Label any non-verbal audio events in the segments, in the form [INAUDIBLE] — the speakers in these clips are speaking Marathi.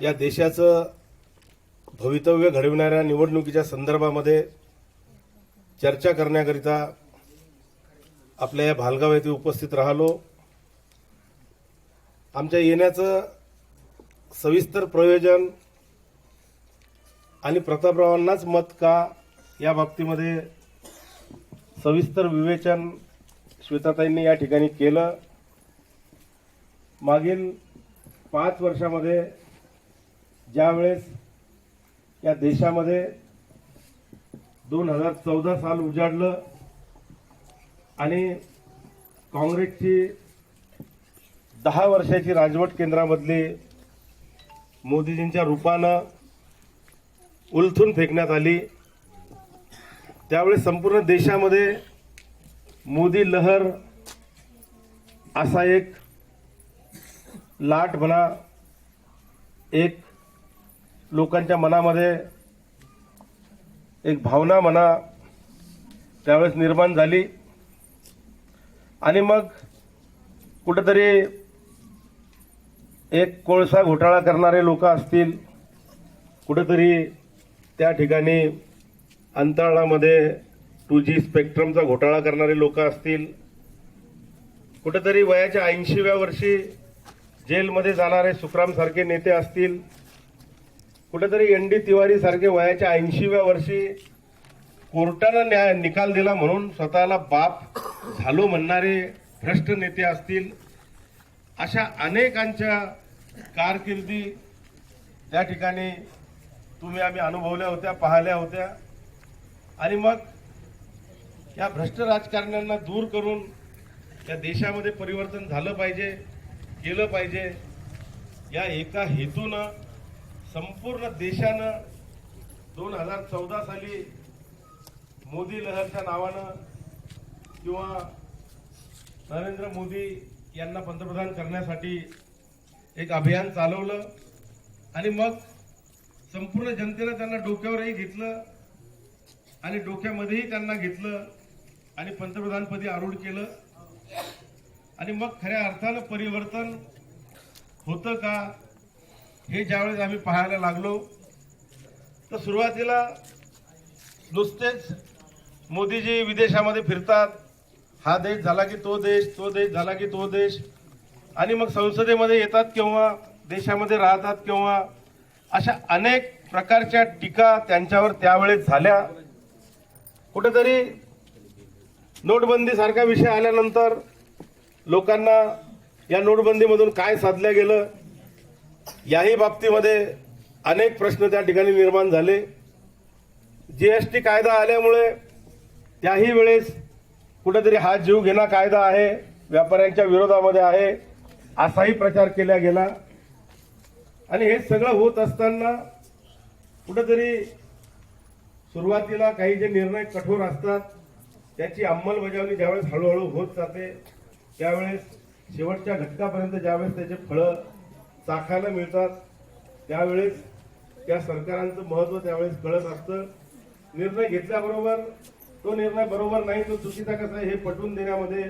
या देशाचं भवितव्य घडविणाऱ्या निवडणुकीच्या संदर्भामध्ये चर्चा करण्याकरिता आपल्या या भालगाव येथे उपस्थित राहिलो. आमच्या येण्याचं सविस्तर प्रयोजन आणि प्रतापरावांनाच मत का या बाबतीमध्ये सविस्तर विवेचन श्वेताताईंनी या ठिकाणी केलं. मागील पाच वर्षामध्ये ज्यावेळेस या देशामध्ये दोन हजार चौदा साल उजाडलं आणि काँग्रेसची दहा वर्षाची राजवट केंद्रामधली मोदीजींच्या रूपानं उलथून फेकण्यात आली. त्यावेळेस संपूर्ण देशामध्ये मोदी लहर असा एक लाट म्हणा एक लोकांच्या मनामध्ये एक भावना म्हणा त्यावेळेस निर्माण झाली. आणि मग कुठंतरी एक कोळसा घोटाळा करणारे लोक असतील कुठंतरी त्या ठिकाणी अंतराळामध्ये टू जी स्पेक्ट्रमचा घोटाळा करणारे लोक असतील कुठंतरी वयाच्या ऐंशीव्या वर्षी जेलमध्ये जाणारे सुखरामसारखे नेते असतील कुठेतरी एन डी तिवारी सारखे वयाच्या ऐंशीव्या वर्षी कोर्टानं न्याय निकाल दिला म्हणून स्वतःला बाप झालो म्हणणारे भ्रष्ट नेते असतील अशा अनेकांच्या कारकिर्दी त्या ठिकाणी तुम्ही आम्ही अनुभवल्या होत्या पाहिल्या होत्या. आणि मग या भ्रष्ट राजकारण्यांना दूर करून या देशामध्ये परिवर्तन झालं पाहिजे केलं पाहिजे. या एका हेतूनं संपूर्ण देशानं दोन हजार चौदा साली मोदी लहरच्या नावानं किंवा नरेंद्र मोदी यांना पंतप्रधान करण्यासाठी एक अभियान चालवलं आणि मग संपूर्ण जनतेनं त्यांना डोक्यावरही घेतलं आणि डोक्यामध्येही त्यांना घेतलं आणि पंतप्रधानपदी आरूढ केलं. आणि मग खऱ्या अर्थानं परिवर्तन होतं का? हे ज्यावेळेस आम्ही पाहायला लागलो तर सुरुवातीला नुसतेच मोदीजी विदेशामध्ये फिरतात. हा देश झाला की तो देश तो देश झाला की तो देश. आणि मग संसदेमध्ये येतात किंवा देशामध्ये राहतात किंवा अशा अनेक प्रकारच्या टीका त्यांच्यावर त्यावेळेस झाल्या. कुठेतरी नोटबंदीसारखा विषय आल्यानंतर लोकांना या नोटबंदीमधून काय साधलं गेलं? याही बाबतीमध्ये अनेक प्रश्न त्या ठिकाणी निर्माण झाले. जीएसटी कायदा आल्यामुळे त्याही वेळेस कुठेतरी हा जीव घेणा कायदा आहे व्यापाऱ्यांच्या विरोधामध्ये आहे असाही प्रचार केला गेला. आणि हे सगळं होत असताना कुठेतरी सुरुवातीला काही जे निर्णय कठोर असतात त्याची अंमलबजावणी ज्यावेळेस हळूहळू होत जाते त्यावेळेस शेवटच्या घटकापर्यंत ज्यावेळेस त्याचे फळं चाखायला मिळतात. त्यावेळेस त्या सरकारांचं महत्त्व त्यावेळेस कळत असतं. निर्णय घेतल्याबरोबर तो निर्णय बरोबर नाही तो चुकीचा कसा आहे हे पटवून देण्यामध्ये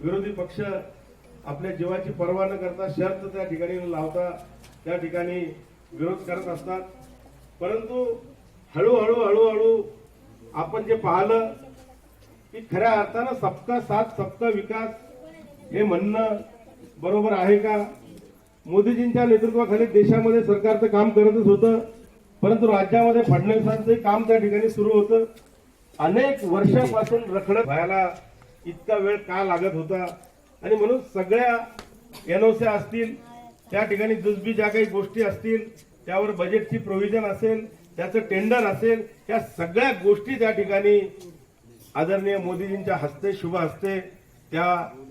विरोधी पक्ष आपल्या जीवाची पर्वा न करता शर्त त्या ठिकाणी लावता त्या ठिकाणी विरोध करत असतात. परंतु हळूहळू हळूहळू आपण जे पाहिलं की खऱ्या अर्थानं सबका साथ सबका विकास हे म्हणणं बरोबर आहे का? मोदीजींच्या नेतृत्वाखाली देशामध्ये सरकारचं काम करतच होतं. परंतु राज्यामध्ये फडणवीसांचंही काम त्या ठिकाणी सुरू होतं. अनेक वर्षापासून रखडत व्हायला इतका वेळ का लागत होता? आणि म्हणून सगळ्या एनओसी असतील त्या ठिकाणी दुसबी ज्या काही गोष्टी असतील त्यावर बजेटची प्रोव्हिजन असेल त्याचं टेंडर असेल या सगळ्या गोष्टी त्या ठिकाणी आदरणीय मोदीजींच्या हस्ते शुभ हस्ते त्या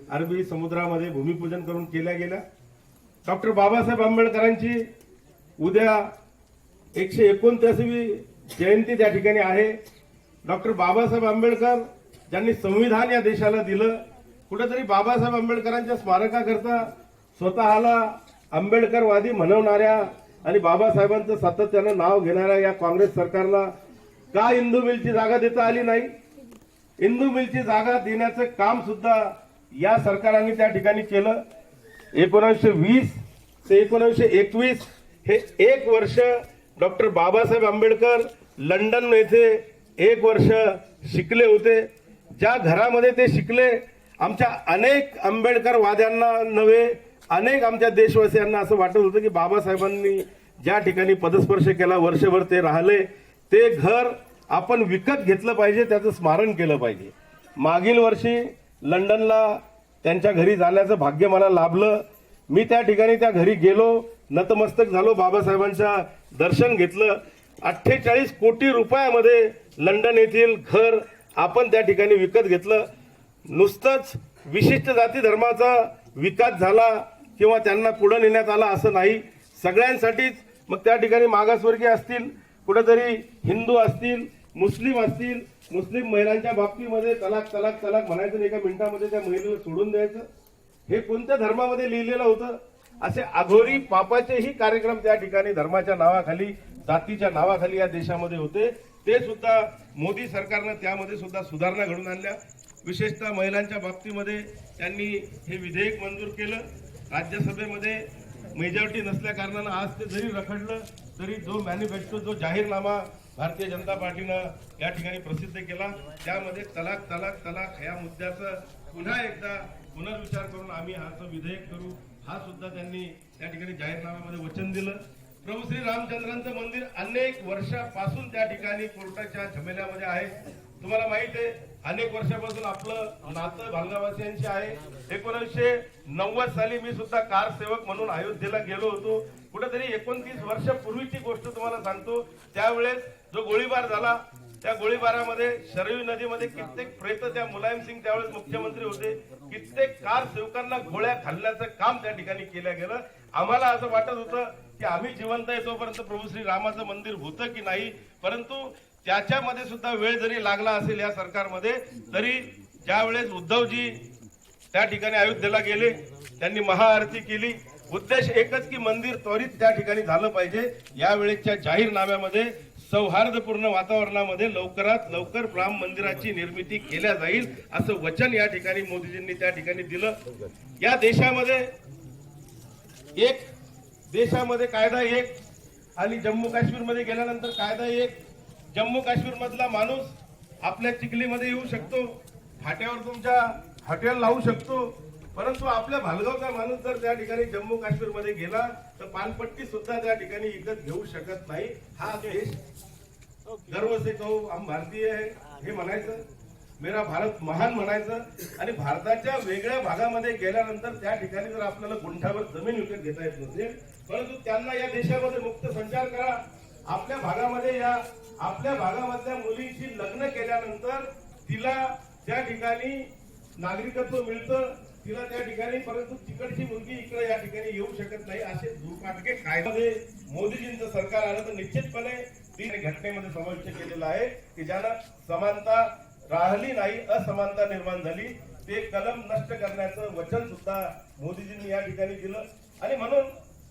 अरबी समुद्रामध्ये भूमिपूजन करून केल्या गेल्या. डॉक्टर बाबासाहेब आंबेडकरांची उद्या एकशे एकोणतीसवी जयंती त्या ठिकाणी आहे. डॉक्टर बाबासाहेब आंबेडकर ज्यांनी संविधान या देशाला दिलं कुठेतरी बाबासाहेब आंबेडकरांच्या स्मारकाकरता स्वतःला आंबेडकरवादी म्हणवणाऱ्या आणि बाबासाहेबांचं सातत्यानं नाव घेणाऱ्या या काँग्रेस सरकारला का इंदू मिलची जागा देता आली नाही? इंदू मिलची जागा देण्याचं काम सुद्धा या सरकारांनी त्या ठिकाणी केलं. एकोणीसशे वीस ते एकोणीसशे एकवीस हे एक वर्ष डॉक्टर बाबासाहेब आंबेडकर लंडन येथे एक वर्ष शिकले होते. ज्या घरामध्ये ते शिकले आमच्या अनेक आंबेडकर वाद्यांना नव्हे अनेक आमच्या देशवासियांना असं वाटत होतं की बाबासाहेबांनी ज्या ठिकाणी पदस्पर्श केला वर्षभर ते राहिले ते घर आपण विकत घेतलं पाहिजे त्याचं स्मारण केलं पाहिजे. मागील वर्षी लंडनला त्यांच्या घरी जाण्याचं भाग्य मला लाभलं. मी त्या ठिकाणी त्या घरी गेलो नतमस्तक झालो बाबासाहेबांच्या दर्शन घेतलं. अठ्ठेचाळीस कोटी रुपयामध्ये लंडन येथील घर आपण त्या ठिकाणी विकत घेतलं. नुसतंच विशिष्ट जाती धर्माचा विकास झाला किंवा त्यांना पुढे नेण्यात आला असं नाही. सगळ्यांसाठीच मग त्या ठिकाणी मागासवर्गीय असतील कुठेतरी हिंदू असतील मुस्लिम असतील मुस्लिम महिलांच्या बाबतीमध्ये तलाक तलाक तलाक म्हणायचं एका मिनिटामध्ये त्या महिलेला सोडून द्यायचं. हे कोणत्या धर्मामध्ये लिहिलेलं होतं? असे अघोरी पापाचेही कार्यक्रम त्या ठिकाणी धर्माच्या नावाखाली जातीच्या नावाखाली या देशामध्ये होते. ते सुद्धा मोदी सरकारनं त्यामध्ये सुद्धा सुधारणा घडून आणल्या. विशेषतः महिलांच्या बाबतीमध्ये त्यांनी हे विधेयक मंजूर केलं. राज्यसभेमध्ये मेजॉरिटी नसल्या कारणानं आज ते जरी रखडलं तरी जो मॅन्युफॅक्चर जो जाहीरनामा भारतीय जनता पार्टीनं या ठिकाणी प्रसिद्ध केला. त्यामध्ये तलाक तलाक तलाक या मुद्द्याचं पुन्हा एकदा पुनर्विचार करून आम्ही हा विधेयक करू. हा सुद्धा त्यांनी त्या ठिकाणी जाहीरनाम्यामध्ये वचन दिलं. प्रभू श्री रामचंद्रांचं मंदिर अनेक वर्षापासून त्या ठिकाणी कोर्टाच्या झमेल्यामध्ये आहे. तुम्हाला माहीत आहे अनेक वर्षापासून आपलं नातं भांगावासियांशी आहे. एकोणीसशे नव्वद साली मी सुद्धा कार सेवक म्हणून अयोध्येला गेलो होतो. कुठेतरी एकोणतीस वर्षापूर्वीची गोष्ट तुम्हाला सांगतो. त्यावेळेस जो गोळीबार झाला त्या गोळीबारामध्ये शरयू नदीमध्ये कित्येक प्रेत त्या मुलायम सिंग त्यावेळेस मुख्यमंत्री होते. कित्येक कार सेवकांना गोळ्या खाल्ल्याचं काम त्या ठिकाणी केलं गेलं. आम्हाला असं वाटत होतं की आम्ही जिवंत आहे तोपर्यंत प्रभू श्री रामाचं मंदिर होतं की नाही? परंतु त्याच्यामध्ये सुद्धा वेळ जरी लागला असेल या सरकारमध्ये तरी ज्यावेळेस उद्धवजी त्या ठिकाणी अयोध्येला गेले त्यांनी महाआरती केली उद्देश एकच की मंदिर त्वरित त्या ठिकाणी झालं पाहिजे. यावेळेच्या जाहीरनाम्यामध्ये सौहार्दपूर्ण वातावरणामध्ये लवकरात लवकर राम मंदिराची निर्मिती केल्या जाईल असं वचन या ठिकाणी मोदीजींनी त्या ठिकाणी दिलं. या देशामध्ये एक देशामध्ये कायदा एक आणि जम्मू काश्मीरमध्ये गेल्यानंतर कायदा एक. जम्मू काश्मीर मधला माणूस आपल्या चिखलीमध्ये येऊ शकतो फाट्यावर तुमच्या हॉटेल लावू शकतो परंतु आपल्या भालगावचा माणूस जर त्या ठिकाणी जम्मू काश्मीरमध्ये गेला तर पानपट्टी सुद्धा त्या ठिकाणी विकत घेऊ शकत नाही. हा देश गर्व से कहो हम भारतीय आहे हे म्हणायचं. मेरा भारत महान म्हणायचं. आणि भारताच्या वेगळ्या भागामध्ये गेल्यानंतर त्या ठिकाणी जर आपल्याला गुंठावर जमीन विकत घेता येत नसेल परंतु त्यांना या देशामध्ये मुक्त संचार करा. आपल्या भागामध्ये या आपल्या भागामधल्या मुलींशी लग्न केल्यानंतर तिला त्या ठिकाणी नागरिकत्व मिळतं. तिला त्या ठिकाणी परंतु तिकडची मुलगी इकडे या ठिकाणी येऊ शकत नाही असे दुर्पाटके कायदे मोदीजींचं सरकार आलं तर निश्चितपणे तीन घटनेमध्ये समाविष्ट केलेला आहे की ज्याला समानता राहिली नाही असमानता निर्माण झाली ते कलम नष्ट करण्याचं वचन सुद्धा मोदीजींनी या ठिकाणी दिलं. आणि म्हणून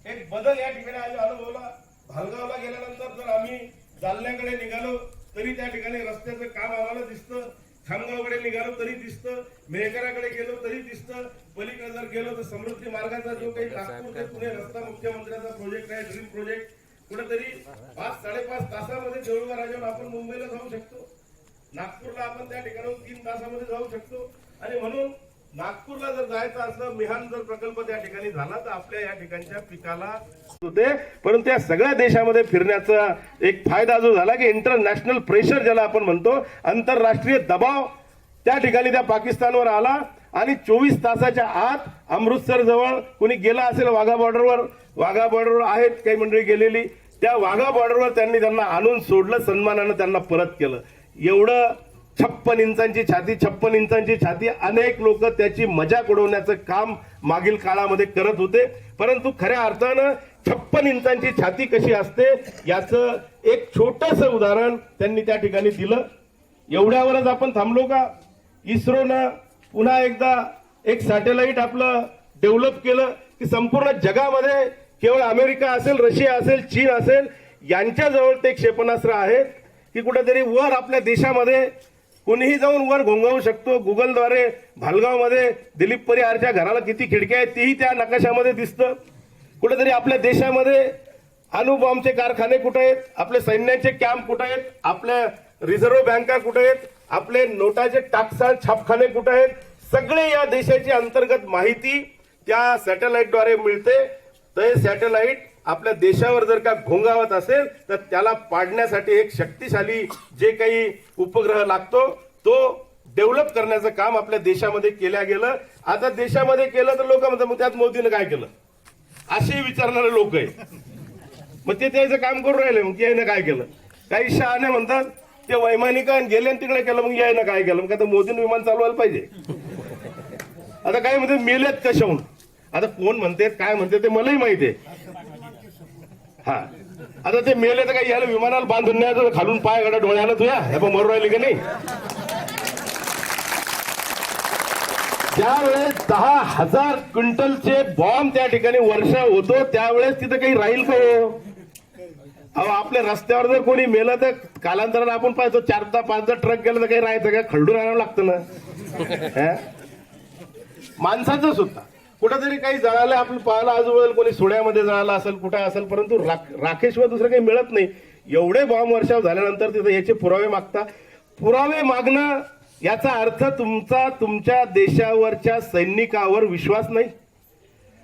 एक बदल या ठिकाणी आम्ही अनुभवला. भालगावला गेल्यानंतर जर आम्ही जालन्याकडे निघालो तरी त्या ठिकाणी रस्त्याचं काम आम्हाला दिसतं. खामगावकडे निघालो तरी दिसतं मेहकराकडे गेलो तरी दिसतं पलीकडे जर गेलो तर समृद्धी मार्गाचा जो काही नागपूर ते पुणे रस्ता मुख्यमंत्र्यांचा प्रोजेक्ट आहे ड्रीम प्रोजेक्ट कुठेतरी पाच साडेपाच तासामध्ये देऊळगा राजावर आपण मुंबईला जाऊ शकतो. नागपूरला आपण त्या ठिकाणाहून तीन तासामध्ये जाऊ शकतो. आणि म्हणून नागपूरला जर जायचं असलं मिहान जर प्रकल्प त्या ठिकाणी झाला तर आपल्या या ठिकाणच्या पिकाला होते. परंतु या सगळ्या देशामध्ये फिरण्याचा एक फायदा जो झाला की इंटरनॅशनल प्रेशर ज्याला आपण म्हणतो आंतरराष्ट्रीय दबाव त्या ठिकाणी त्या पाकिस्तानवर आला आणि चोवीस तासाच्या आत अमृतसर जवळ कुणी गेला असेल वाघा बॉर्डरवर वाघा बॉर्डरवर आहेत काही मंडळी गेलेली. त्या वाघा बॉर्डरवर त्यांनी त्यांना आणून सोडलं सन्मानानं त्यांना परत केलं. एवढं छप्पन इंचांची छाती छप्पन इंचांची छाती. अनेक लोक त्याची मजाक उडवण्याचं काम मागील काळामध्ये करत होते. परंतु खऱ्या अर्थानं छप्पन इंचांची छाती कशी असते याचं एक छोटस उदाहरण त्यांनी त्या ठिकाणी दिलं. एवढ्यावरच आपण थांबलो का? इस्रोनं पुन्हा एकदा एक सॅटेलाइट आपलं डेव्हलप केलं की संपूर्ण जगामध्ये केवळ अमेरिका असेल रशिया असेल चीन असेल यांच्याजवळ ते क्षेपणास्त्र आहे की कुठेतरी वर आपल्या देशामध्ये कोणीही जाऊन वर घोंगावू शकतो. गुगलद्वारे भालगावमध्ये दिलीप परिहारच्या घराला किती खिडक्या आहेत तेही त्या नकाशामध्ये दिसतं. कुठेतरी आपल्या देशामध्ये अणुबॉम्बचे कारखाने कुठे आहेत आपले सैन्याचे कॅम्प कुठे आहेत आपल्या रिझर्व्ह बँका कुठे आहेत आपले नोटाचे टाकसाळ छापखाने कुठे आहेत सगळे या देशाची अंतर्गत माहिती त्या सॅटेलाइटद्वारे मिळते. तर सॅटेलाइट आपल्या देशावर जर का घोंगावत असेल तर त्याला पाडण्यासाठी एक शक्तिशाली जे काही उपग्रह लागतो तो डेव्हलप करण्याचं काम आपल्या देशामध्ये केल्या गेलं. आता देशामध्ये केलं तर लोक म्हणतात मग त्यात मोदीनं काय केलं? असे विचारणारे लोक आहे मग ते त्याचं काम करून राहिले मग यायनं काय केलं? काही शहाणे म्हणतात ते वैमानिकान गेले आणि तिकडे केलं मग यायनं काय केलं? मग काय तर मोदीनं विमान चालवायला पाहिजे. आता काय म्हणते मेलेत कशाहून? आता कोण म्हणते काय म्हणते ते मलाही माहिती आहे. हा. आता ते मेले तर काय याला विमानाला बांधून न्यायचं खालून पाय गडा डोळ्याला तुया. हे पण मरू राहिले का नाही? ज्यावेळेस दहा हजार क्विंटलचे बॉम्ब त्या ठिकाणी वर्षा होतो त्यावेळेस तिथं काही राहील का हो? अहो आपल्या रस्त्यावर जर कोणी मेलं तर कालांतरानं आपण पाहतो चारदा पाचदा ट्रक गेला तर काही राहायचं का? खरडून आणावं लागतं ना? [LAUGHS] माणसाचं सुद्धा. कुठंतरी काही जळालं आपण पाहायला आजूबाजूला कोणी सोड्यामध्ये जळाला असेल कुठे असेल परंतु राख- राखेशिवाय दुसरं काही मिळत नाही. एवढे बॉम्ब वर्षाव झाल्यानंतर तिथे याचे पुरावे मागता. पुरावे मागणं याचा अर्थ तुमचा तुमच्या देशावरच्या सैनिकावर विश्वास नाही.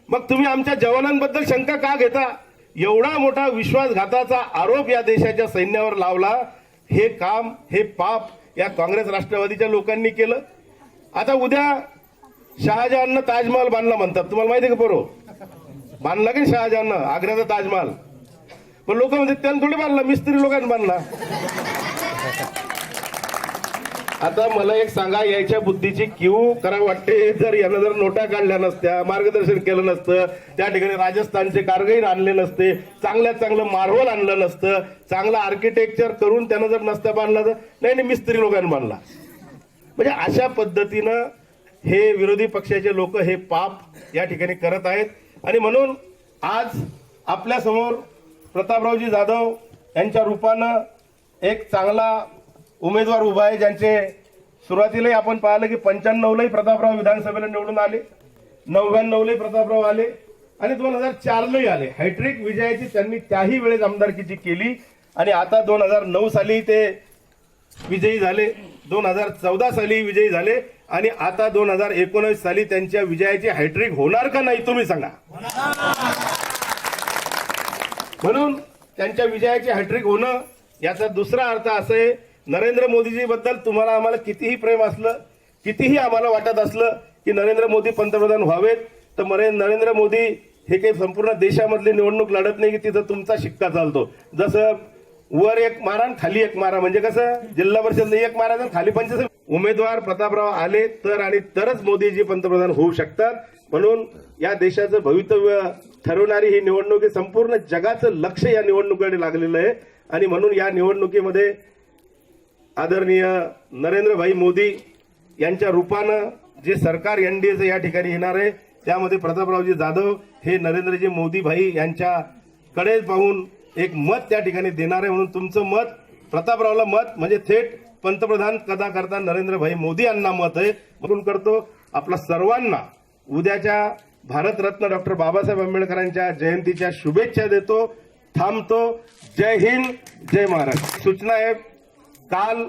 मग तुम्ही आमच्या जवानांबद्दल शंका का घेता? एवढा मोठा विश्वासघाताचा आरोप या देशाच्या सैन्यावर लावला. हे काम हे पाप या काँग्रेस राष्ट्रवादीच्या लोकांनी केलं. आता उद्या शहाजहाननं ताजमहल बांधला म्हणतात. तुम्हाला माहिती आहे का बरो बांधला की शहाजहाननं? आग्र्याचा ताजमहल. पण लोक म्हणजे त्यानं थोडी बांधला मिस्त्री लोकांनी बांधला. आता मला एक सांगा याच्या बुद्धीची क्यू करा वाटते. जर यानं जर नोटा काढल्या नसत्या मार्गदर्शन केलं नसतं त्या ठिकाणी राजस्थानचे कारगैर आणले नसते चांगल्यात चांगलं मार्वल आणलं नसतं चांगलं आर्किटेक्चर करून त्यानं जर नसत्या बांधला तर नाही नाही मिस्त्री लोकांनी बांधला. म्हणजे अशा पद्धतीनं हे विरोधी पक्षाचे लोक हे पाप या ठिकाणी करत आहेत. आणि म्हणून आज आपल्यासमोर प्रतापरावजी जाधव यांच्या रूपानं एक चांगला उमेदवार उभा आहे ज्यांचे सुरुवातीलाही आपण पाहिलं की पंच्याण्णवलाही प्रतापराव विधानसभेला निवडून आले नव्याण्णवलाही प्रतापराव आले आणि दोन हजार चारलाही आले. हॅट्रिक विजयाची त्यांनी त्याही वेळेस आमदारकीची केली आणि आता दोन हजार नऊ साली ते विजयी झाले दोन हजार चौदा साली विजयी झाले. आणि आता दोन हजार एकोणीस साली त्यांच्या विजयाची हायट्रिक होणार का नाही तुम्ही सांगा. म्हणून त्यांच्या विजयाची हॅट्रिक होणं याचा दुसरा अर्थ असं आहे नरेंद्र मोदीजी बद्दल तुम्हाला आम्हाला कितीही प्रेम असलं कितीही आम्हाला वाटत असलं की नरेंद्र मोदी पंतप्रधान व्हावेत तर मरे नरेंद्र मोदी हे काही संपूर्ण देशामधली निवडणूक लढत नाही की तिथं तुमचा शिक्का चालतो. जसं वर एक मारा आणि खाली एक मारा. म्हणजे कसं? जिल्हा परिषद एक मारा आणि खाली पंचायत उमेदवार प्रतापराव आले तर आणि तरच मोदीजी पंतप्रधान होऊ शकतात. म्हणून या देशाचं भवितव्य ठरवणारी ही निवडणूक संपूर्ण जगाचं लक्ष या निवडणुकीकडे लागलेलं आहे. आणि म्हणून या निवडणुकीमध्ये आदरणीय नरेंद्रभाई मोदी यांच्या रूपानं जे सरकार एनडीएचं या ठिकाणी येणार आहे त्यामध्ये प्रतापरावजी जाधव हे नरेंद्रजी मोदी भाई यांच्याकडे पाहून एक मत त्या ठिकाणी देणार आहे म्हणून तुमचं मत प्रतापरावला मत म्हणजे थेट पंतप्रधान कदा करता नरेंद्रभाई मोदी यांना मत आहे. म्हणून करतो आपला सर्वांना उद्याच्या भारतरत्न डॉक्टर बाबासाहेब आंबेडकरांच्या जयंतीच्या शुभेच्छा देतो. थांबतो. जय हिंद जय महाराष्ट्र. सूचना आहे काल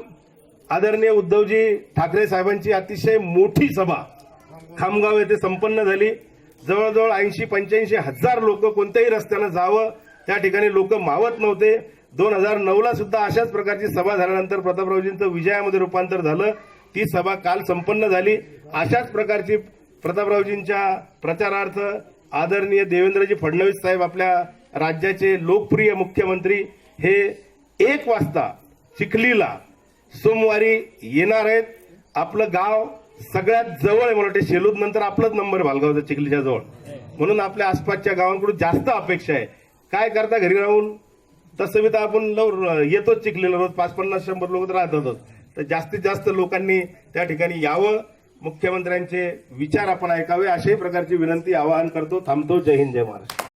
आदरणीय उद्धवजी ठाकरे साहेबांची अतिशय मोठी सभा. खामगाव येथे संपन्न झाली. जवळजवळ ऐंशी पंच्याऐंशी हजार लोक कोणत्याही रस्त्यानं जावं त्या ठिकाणी लोक मावत नव्हते. दोन हजार नऊला सुद्धा अशाच प्रकारची सभा झाल्यानंतर प्रतापरावजींचं विजयामध्ये रूपांतर झालं. ती सभा काल संपन्न झाली. अशाच प्रकारची प्रतापरावजींच्या प्रचारार्थ आदरणीय देवेंद्रजी फडणवीस साहेब आपल्या राज्याचे लोकप्रिय मुख्यमंत्री हे एक वाजता चिखलीला सोमवारी येणार आहेत. आपलं गाव सगळ्यात जवळ आहे मला शेलूद. नंतर आपलाच नंबर भालगावचा चिखलीच्या जवळ. म्हणून आपल्या आसपासच्या गावांकडून जास्त अपेक्षा आहे. काय करता घरी राहून? तसं बी तर आपण लव येतोच चिखलीला रोज. पाच पन्नास शंभर लोक तर राहतातच तर जास्तीत जास्त लोकांनी त्या ठिकाणी यावं. मुख्यमंत्र्यांचे विचार आपण ऐकावे. अशाही प्रकारची विनंती आवाहन करतो. थांबतो. जय हिंद जय महाराष्ट्र.